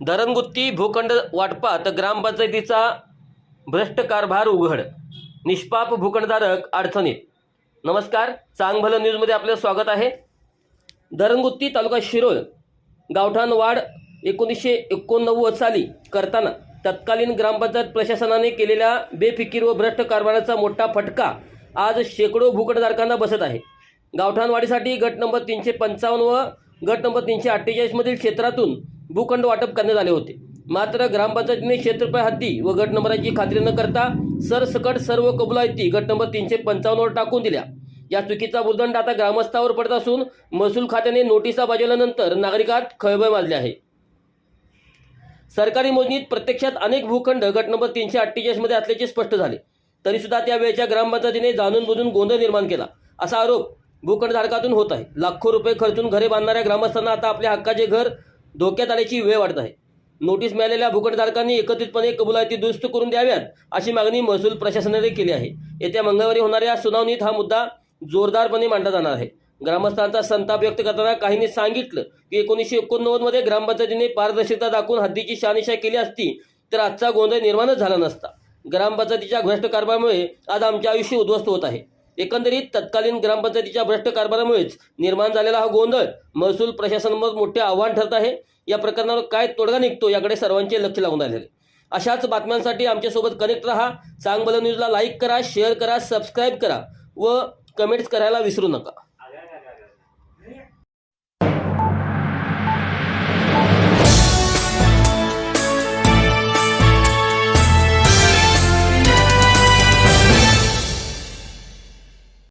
धरणगुत्ती भूखंड वाटपात ग्रामपंचायतीचा भ्रष्ट कारभार उघड. निष्पाप भूखंडधारक अडचणीत. नमस्कार चांगभल न्यूजमध्ये आपलं स्वागत आहे. धरणगुत्ती तालुका शिरोळ गावठाण वाढ एकोणीसशे एकोणनव्वद साली करताना तत्कालीन ग्रामपंचायत प्रशासनाने केलेल्या बेफिकीर व भ्रष्ट कारभाराचा मोठा फटका आज शेकडो भूखंडधारकांना बसत आहे. गावठाणवाडीसाठी गट नंबर तीनशे पंचावन्न व गट नंबर तीनशे अठ्ठेचाळीसमधील क्षेत्रातून भूखंड वाटप करण्यात आले होते. मात्र ग्रामपंचायतीने क्षेत्रफळ हद्दी व गट नंबराची खात्री न करता सरसकट सर्व कबुलायती गट नंबर तीनशे पंचावन्नवर टाकून दिल्या. या चुकीचा भूदंड आता ग्रामस्थावर पडत असून महसूल खात्याने नोटिसा बजावल्यानंतर नागरिकात खळबळ माजले आहे. सरकारी मोजणीत प्रत्यक्षात अनेक भूखंड गट नंबर तीनशे अठ्ठेचाळीसमध्ये असल्याचे स्पष्ट झाले. तरीसुद्धा त्या वेळच्या ग्रामपंचायतीने जाणून बुजून गोंधळ निर्माण केला. असा आरोप भूखंडधारकातून होत आहे. लाखो रुपये खर्चून घरे बांधणाऱ्या ग्रामस्थांना आता आपल्या हक्काचे घर धोक्यात आल्याची वेळ वाढत आहे. नोटीस मिळालेल्या भूखंडधारकांनी एकत्रितपणे कबुलायती दुरुस्त करून द्याव्यात अशी मागणी महसूल प्रशासनाने केली आहे. येत्या मंगळवारी होणाऱ्या सुनावणीत हा मुद्दा जोरदारपणे मांडला जाणार आहे. ग्रामस्थांचा संताप व्यक्त करताना काहींनी सांगितलं की एकोणीसशे एकोणनव्वदमध्ये ग्रामपंचायतीने पारदर्शकता दाखवून हद्दीची शहानिशा केली असती तर आजचा गोंधळ निर्माणच झाला नसता. ग्रामपंचायतीच्या भ्रष्ट कारभारामुळे आज आमचे आयुष्य उद्ध्वस्त होत आहे. एकंदरीत तत्कालीन ग्रामपंचायतीच्या भ्रष्ट कारभारामुळेच निर्माण झालेला हा गोंधळ महसूल प्रशासनावर मोठे आव्हान ठरत आहे. या प्रकरणावर काय तोडगा निघतो याकडे सर्वांचे लक्ष लागून राहिलेले अशाच बातम्यांसाठी आमच्यासोबत कनेक्ट राहा. चांगबल न्यूजला लाईक करा शेअर करा सबस्क्राईब करा व कमेंट्स करायला विसरू नका.